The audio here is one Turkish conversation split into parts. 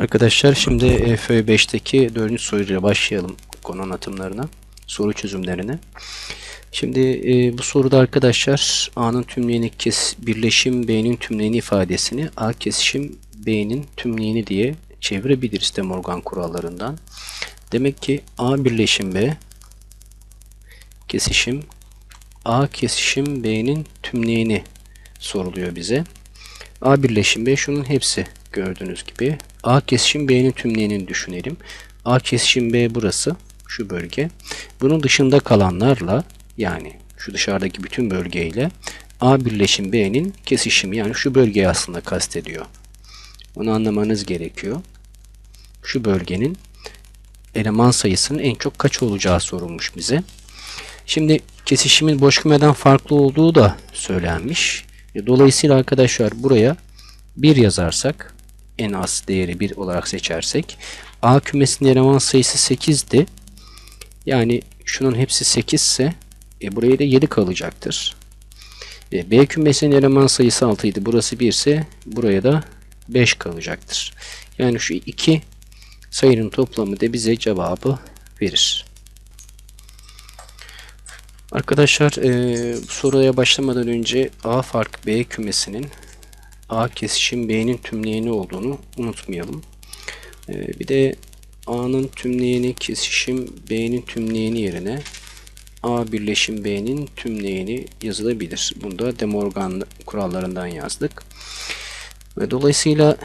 Arkadaşlar şimdi e, FÖ 5'teki 4. soruyla başlayalım konu anlatımlarına, soru çözümlerine. Şimdi e, bu soruda arkadaşlar A'nın tümleyeni kes birleşim B'nin tümleyeni ifadesini A kesişim B'nin tümleyeni diye çevirebiliriz de Morgan kurallarından. Demek ki A birleşim B kesişim A kesişim B'nin tümleyeni soruluyor bize. A birleşim B şunun hepsi gördüğünüz gibi. A kesişim B'nin tümleyenini düşünelim. A kesişim B burası şu bölge. Bunun dışında kalanlarla yani şu dışarıdaki bütün bölgeyle A birleşim B'nin kesişimi yani şu bölgeyi aslında kastediyor. Onu anlamanız gerekiyor. Şu bölgenin eleman sayısının en çok kaç olacağı sorulmuş bize. Şimdi kesişimin boş kümeden farklı olduğu da söylenmiş. E, Dolayısıyla arkadaşlar buraya 1 yazarsak en az değeri 1 olarak seçersek A kümesinin eleman sayısı 8'di. Yani şunun hepsi 8 ise e, buraya da 7 kalacaktır. E, B kümesinin eleman sayısı 6 idi. Burası 1 ise buraya da 5 kalacaktır. Yani şu iki sayının toplamı da bize cevabı verir. Arkadaşlar e, soruya başlamadan önce A fark B kümesinin A kesişim B'nin tümleyeni olduğunu unutmayalım. E, bir de A'nın tümleyeni kesişim B'nin tümleyeni yerine A birleşim B'nin tümleyeni yazılabilir. Bunu da De Morgan kurallarından yazdık. Ve dolayısıyla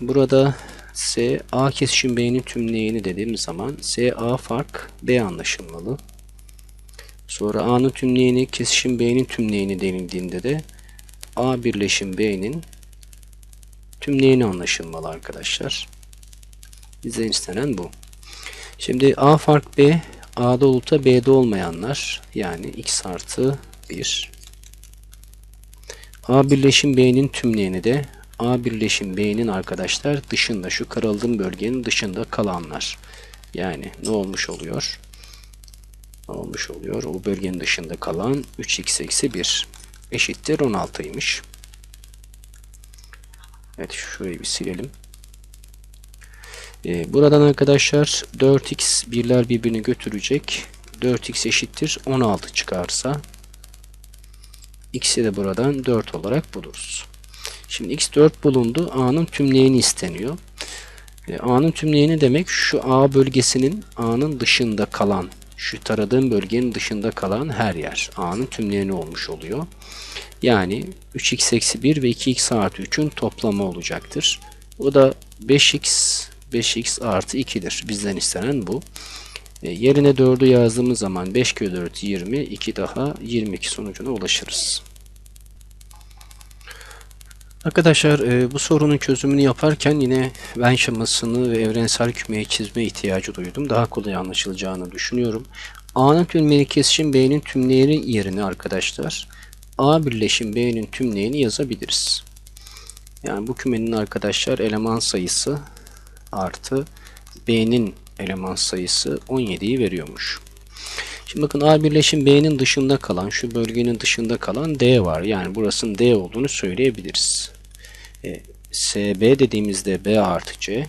burada S A kesişim B'nin tümleyeni dediğimiz zaman S A fark B anlaşılmalı. Sonra A'nın tümleyeni kesişim B'nin tümleyeni denildiğinde de A birleşim B'nin tümleyeni anlaşılmalı arkadaşlar. Bizden istenen bu. Şimdi A fark B, A'da olup da B'de olmayanlar yani x artı 1. A birleşim B'nin tümleyeni de A birleşim B'nin arkadaşlar dışında şu karaladığım bölgenin dışında kalanlar. Yani ne olmuş oluyor? Ne olmuş oluyor? O bölgenin dışında kalan 3x eksi 1 eşittir 16'ymış. Evet şurayı bir silelim. Ee, buradan arkadaşlar 4x birler birbirini götürecek. 4x eşittir 16 çıkarsa x'i de buradan 4 olarak buluruz. Şimdi x 4 bulundu. A'nın tümleyeni isteniyor. Ee, A'nın tümleyeni demek şu A bölgesinin A'nın dışında kalan şu taradığım bölgenin dışında kalan her yer A'nın tümleyeni olmuş oluyor. Yani 3x eksi 1 ve 2x artı 3'ün toplamı olacaktır. O da 5x 5x artı 2'dir. Bizden istenen bu. E, yerine 4'ü yazdığımız zaman 5 kere 4 20, 2 daha 22 sonucuna ulaşırız. Arkadaşlar e, bu sorunun çözümünü yaparken yine Venn şemasını ve evrensel kümeyi çizme ihtiyacı duydum. Daha kolay anlaşılacağını düşünüyorum. A'nın tümleyeni kesişim B'nin tümleyeni yerine arkadaşlar A birleşim B'nin tümleyeni yazabiliriz. Yani bu kümenin arkadaşlar eleman sayısı artı B'nin eleman sayısı 17'yi veriyormuş. Şimdi bakın A birleşim B'nin dışında kalan, şu bölgenin dışında kalan D var. Yani burasının D olduğunu söyleyebiliriz. E, SB dediğimizde B artı C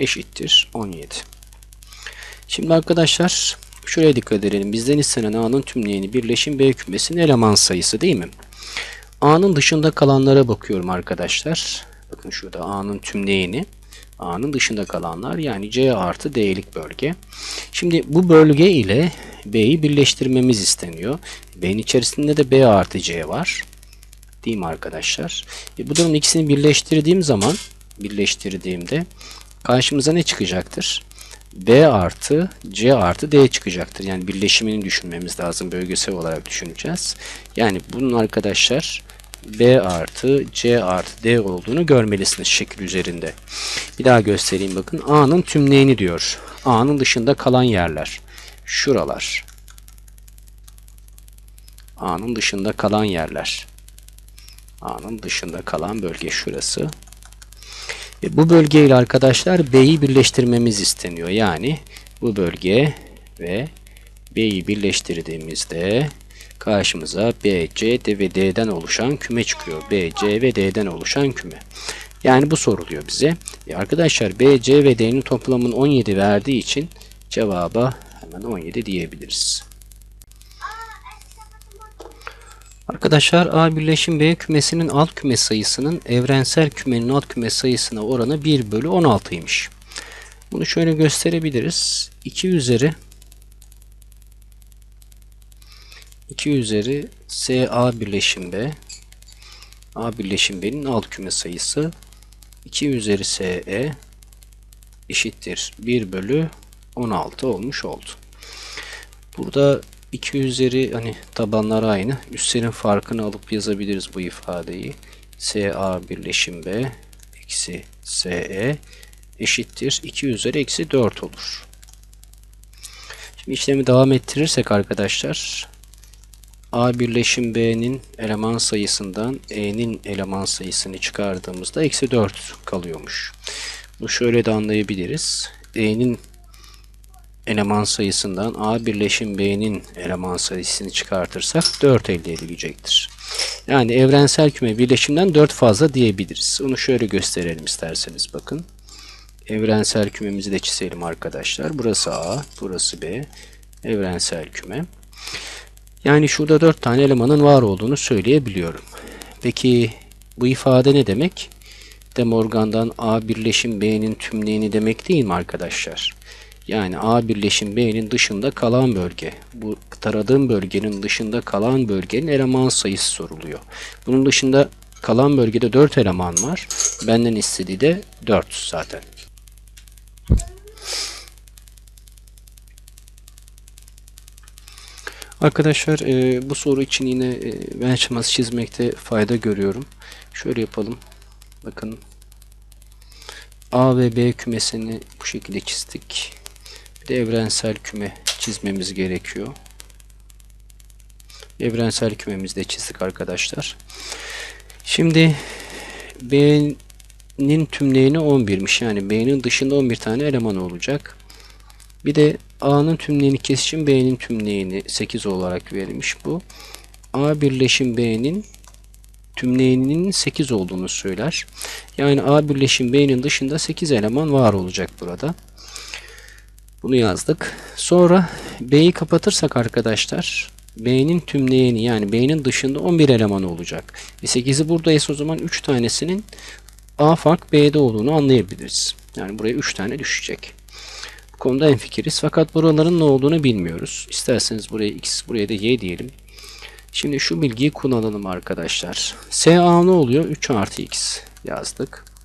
eşittir 17. Şimdi arkadaşlar şuraya dikkat edelim. Bizden istenen A'nın tümleyeni birleşim B kümesinin eleman sayısı değil mi? A'nın dışında kalanlara bakıyorum arkadaşlar. Bakın şurada A'nın tümleyeni. A'nın dışında kalanlar yani C artı D'lik bölge. Şimdi bu bölge ile B'yi birleştirmemiz isteniyor. B'nin içerisinde de B artı C var. Değil mi arkadaşlar? E bu durum ikisini birleştirdiğim zaman birleştirdiğimde karşımıza ne çıkacaktır? B artı C artı D çıkacaktır. Yani birleşimini düşünmemiz lazım. Bölgesel olarak düşüneceğiz. Yani bunun arkadaşlar B artı C artı D olduğunu görmelisiniz şekil üzerinde. Bir daha göstereyim bakın. A'nın tümleyeni diyor. A'nın dışında kalan yerler. Şuralar. A'nın dışında kalan yerler. A'nın dışında kalan bölge şurası. E, bu bölge ile arkadaşlar B'yi birleştirmemiz isteniyor. Yani bu bölge ve B'yi birleştirdiğimizde karşımıza B, C, D ve D'den oluşan küme çıkıyor. B, C ve D'den oluşan küme. Yani bu soruluyor bize. E arkadaşlar B, C ve D'nin toplamının 17 verdiği için cevaba hemen 17 diyebiliriz. Arkadaşlar A birleşim B kümesinin alt küme sayısının evrensel kümenin alt küme sayısına oranı 1 bölü 16'ymış. Bunu şöyle gösterebiliriz. 2 üzeri 2 üzeri S A birleşim B A birleşim B'nin alt küme sayısı 2 üzeri SE eşittir 1 bölü 16 olmuş oldu. Burada 2 üzeri hani tabanlar aynı. Üstlerin farkını alıp yazabiliriz bu ifadeyi. SA birleşim B eksi SE eşittir 2 üzeri eksi 4 olur. Şimdi işlemi devam ettirirsek arkadaşlar A birleşim B'nin eleman sayısından E'nin eleman sayısını çıkardığımızda eksi 4 kalıyormuş. Bunu şöyle de anlayabiliriz. E'nin eleman sayısından A birleşim B'nin eleman sayısını çıkartırsak 4 elde edilecektir. Yani evrensel küme birleşimden 4 fazla diyebiliriz. Onu şöyle gösterelim isterseniz bakın. Evrensel kümemizi de çizelim arkadaşlar. Burası A, burası B. Evrensel küme. Yani şurada 4 tane elemanın var olduğunu söyleyebiliyorum. Peki bu ifade ne demek? De Morgan'dan A birleşim B'nin tümleyeni demek değil mi arkadaşlar? Yani A birleşim B'nin dışında kalan bölge. Bu taradığım bölgenin dışında kalan bölgenin eleman sayısı soruluyor. Bunun dışında kalan bölgede 4 eleman var. Benden istediği de 4 zaten. Arkadaşlar e, bu soru için yine e, ben şeması çizmekte fayda görüyorum. Şöyle yapalım. Bakın A ve B kümesini bu şekilde çizdik. Evrensel küme çizmemiz gerekiyor. Evrensel kümemizi de çizdik arkadaşlar. Şimdi B'nin tümleyeni 11'miş. Yani B'nin dışında 11 tane eleman olacak. Bir de A'nın tümleyeni kesişim B'nin tümleyeni 8 olarak verilmiş bu. A birleşim B'nin tümleyeninin 8 olduğunu söyler. Yani A birleşim B'nin dışında 8 eleman var olacak burada. Bunu yazdık. Sonra B'yi kapatırsak arkadaşlar B'nin tümleyeni yani B'nin dışında 11 eleman olacak. E 8'i buradaysa o zaman 3 tanesinin A fark B'de olduğunu anlayabiliriz. Yani buraya 3 tane düşecek. Bu konuda en fikiriz. Fakat buraların ne olduğunu bilmiyoruz. İsterseniz buraya x, buraya da y diyelim. Şimdi şu bilgiyi kullanalım arkadaşlar. SA ne oluyor? 3 artı x yazdık.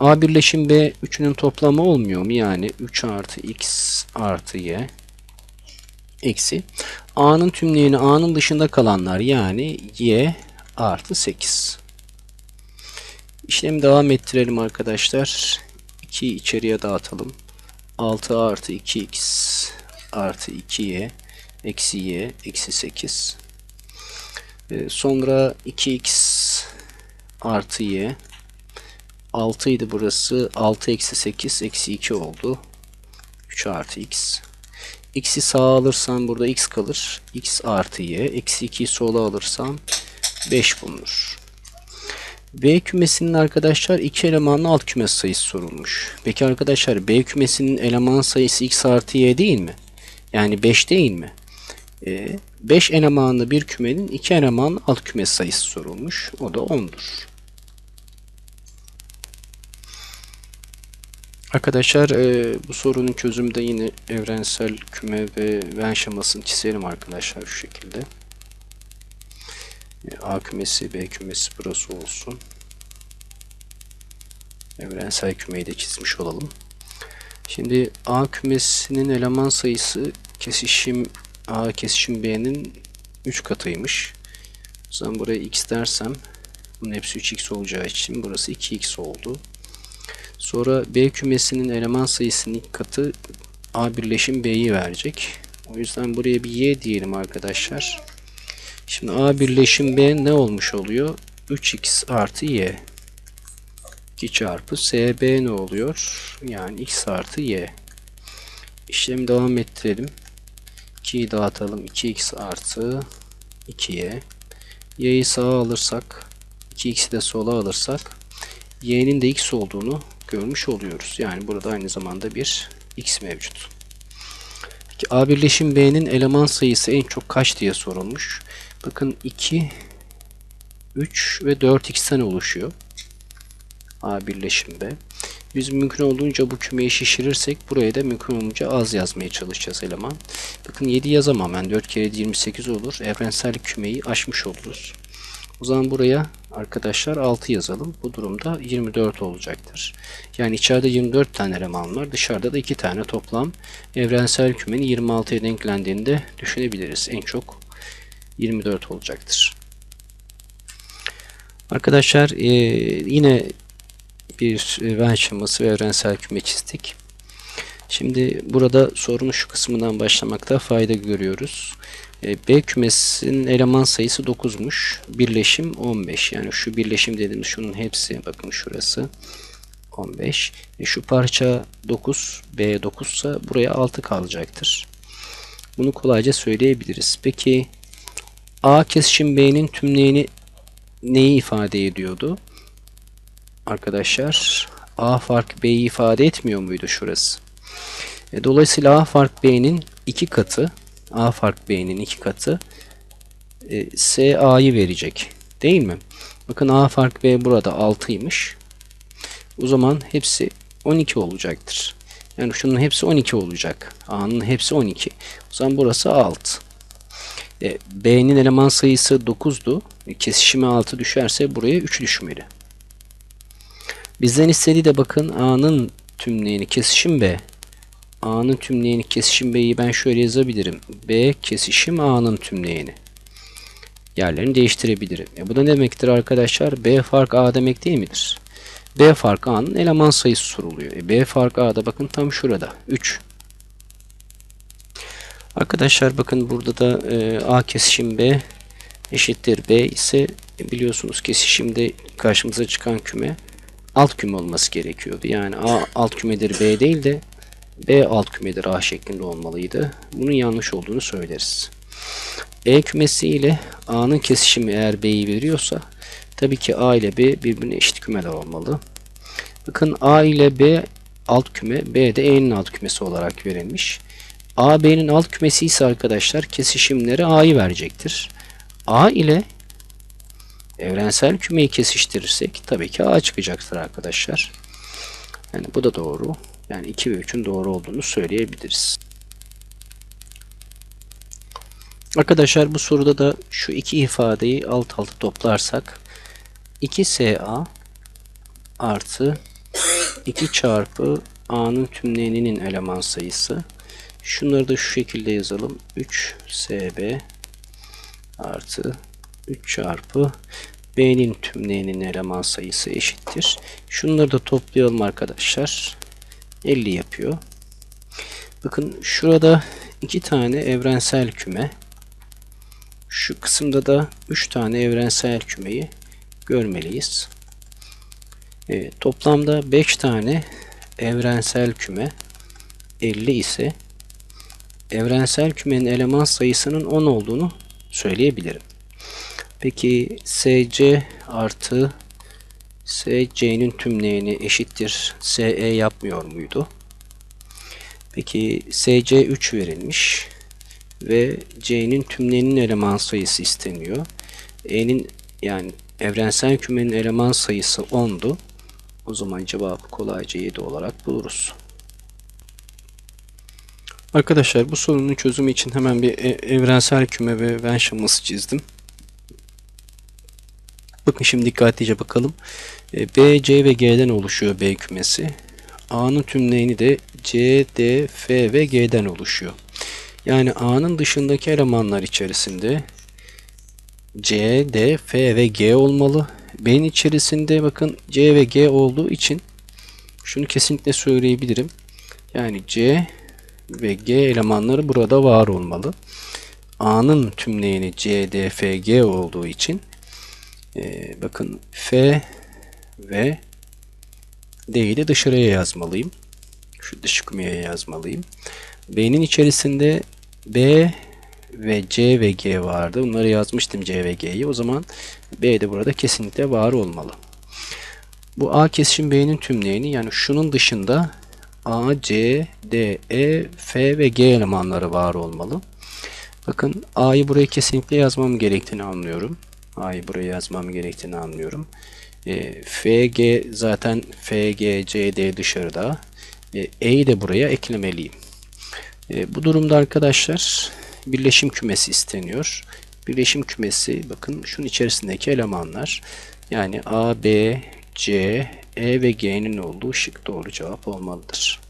A birleşim B 3'ünün toplamı olmuyor mu? Yani 3 artı x artı y eksi. A'nın tümleyeni A'nın dışında kalanlar yani y artı 8. İşlemi devam ettirelim arkadaşlar. 2'yi içeriye dağıtalım. 6 artı 2x artı 2y eksi y eksi 8. Ee, sonra 2x artı y 6 idi burası. 6 eksi 8 eksi 2 oldu. 3 artı x. x'i sağa alırsam burada x kalır. x artı y. Eksi 2'yi sola alırsam 5 bulunur. B kümesinin arkadaşlar iki elemanlı alt küme sayısı sorulmuş. Peki arkadaşlar B kümesinin eleman sayısı x artı y değil mi? Yani 5 değil mi? 5 ee, elemanlı bir kümenin iki elemanlı alt küme sayısı sorulmuş. O da 10'dur. Arkadaşlar e, bu sorunun çözümü de yine evrensel küme ve Venn şemasını çizelim arkadaşlar şu şekilde. A kümesi, B kümesi burası olsun. Evrensel kümeyi de çizmiş olalım. Şimdi A kümesinin eleman sayısı kesişim A kesişim B'nin 3 katıymış. O zaman buraya x dersem bunun hepsi 3x olacağı için burası 2x oldu. Sonra B kümesinin eleman sayısının ilk katı A birleşim B'yi verecek. O yüzden buraya bir y diyelim arkadaşlar. Şimdi A birleşim B ne olmuş oluyor? 3x artı y. 2 çarpı SB ne oluyor? Yani x artı y. İşlemi devam ettirelim. 2'yi dağıtalım. 2x artı 2y. y'yi sağa alırsak 2x'i de sola alırsak y'nin de x olduğunu görmüş oluyoruz. Yani burada aynı zamanda bir x mevcut. Peki A birleşim B'nin eleman sayısı en çok kaç diye sorulmuş. Bakın 2, 3 ve 4x'ten oluşuyor. A birleşim B. Biz mümkün olduğunca bu kümeyi şişirirsek buraya da mümkün olunca az yazmaya çalışacağız eleman. Bakın 7 yazamam ben. 4 kere 28 olur. Evrensel kümeyi aşmış oluruz. O zaman buraya arkadaşlar 6 yazalım. Bu durumda 24 olacaktır. Yani içeride 24 tane eleman var. Dışarıda da 2 tane toplam evrensel kümenin 26'ya denklendiğini de düşünebiliriz. En çok 24 olacaktır. Arkadaşlar e, yine bir Venn şeması ve evrensel küme çizdik. Şimdi burada sorunun şu kısmından başlamakta fayda görüyoruz. E, B kümesinin eleman sayısı 9'muş. Birleşim 15. Yani şu birleşim dediğimiz şunun hepsi bakın şurası 15. E şu parça 9. B 9 ise buraya 6 kalacaktır. Bunu kolayca söyleyebiliriz. Peki A kesişim B'nin tümleyeni neyi ifade ediyordu? Arkadaşlar A fark B'yi ifade etmiyor muydu şurası? E, dolayısıyla A fark B'nin iki katı A fark B'nin iki katı e, S A'yı verecek. Değil mi? Bakın A fark B burada 6'ymış. O zaman hepsi 12 olacaktır. Yani şunun hepsi 12 olacak. A'nın hepsi 12. O zaman burası 6. E, B'nin eleman sayısı 9'du. E, kesişime 6 düşerse buraya 3 düşmeli. Bizden istediği de bakın A'nın tümleyeni kesişim B. A'nın tümleyeni kesişim B'yi ben şöyle yazabilirim. B kesişim A'nın tümleyeni. Yerlerini değiştirebilirim. E bu da ne demektir arkadaşlar? B fark A demek değil midir? B fark A'nın eleman sayısı soruluyor. E B fark A'da bakın tam şurada. 3. Arkadaşlar bakın burada da e, A kesişim B eşittir B ise e, biliyorsunuz kesişimde karşımıza çıkan küme alt küme olması gerekiyordu. Yani A alt kümedir B değil de B alt kümedir A şeklinde olmalıydı. Bunun yanlış olduğunu söyleriz. E kümesi ile A'nın kesişimi eğer B'yi veriyorsa tabii ki A ile B birbirine eşit kümeler olmalı. Bakın A ile B alt küme, B de E'nin alt kümesi olarak verilmiş. A, B'nin alt kümesi ise arkadaşlar kesişimleri A'yı verecektir. A ile evrensel kümeyi kesiştirirsek tabii ki A çıkacaktır arkadaşlar. Yani bu da doğru. Yani 2 ve 3'ün doğru olduğunu söyleyebiliriz. Arkadaşlar bu soruda da şu iki ifadeyi alt alta toplarsak 2SA artı 2 çarpı A'nın tümleyeninin eleman sayısı. Şunları da şu şekilde yazalım. 3SB artı 3 çarpı B'nin tümleyenin eleman sayısı eşittir. Şunları da toplayalım arkadaşlar. 50 yapıyor. Bakın şurada iki tane evrensel küme. Şu kısımda da 3 tane evrensel kümeyi görmeliyiz. E, toplamda 5 tane evrensel küme 50 ise evrensel kümenin eleman sayısının 10 olduğunu söyleyebilirim. Peki SC artı SC'nin tümleyeni eşittir SE yapmıyor muydu? Peki SC 3 verilmiş ve C'nin tümleyenin eleman sayısı isteniyor. E'nin yani evrensel kümenin eleman sayısı 10'du. O zaman cevabı kolayca 7 olarak buluruz. Arkadaşlar bu sorunun çözümü için hemen bir e, evrensel küme ve Venn şeması çizdim. Bakın şimdi dikkatlice bakalım. E, B, C ve G'den oluşuyor B kümesi. A'nın tümleyeni de C, D, F ve G'den oluşuyor. Yani A'nın dışındaki elemanlar içerisinde C, D, F ve G olmalı. B'nin içerisinde bakın C ve G olduğu için şunu kesinlikle söyleyebilirim. Yani C ve G elemanları burada var olmalı. A'nın tümleyeni C, D, F, G olduğu için e, bakın F ve D'yi de dışarıya yazmalıyım. Şu dış kümeye yazmalıyım. B'nin içerisinde B ve C ve G vardı. Bunları yazmıştım C ve G'yi. O zaman B de burada kesinlikle var olmalı. Bu A kesişim B'nin tümleyeni yani şunun dışında A, C, D, E, F ve G elemanları var olmalı. Bakın A'yı buraya kesinlikle yazmam gerektiğini anlıyorum. A'yı buraya yazmam gerektiğini anlıyorum. E, FG zaten FG, CD dışarıda. E, E'yi de buraya eklemeliyim. E, bu durumda arkadaşlar birleşim kümesi isteniyor. Birleşim kümesi bakın şunun içerisindeki elemanlar. Yani A, B, C, E ve G'nin olduğu şık doğru cevap olmalıdır.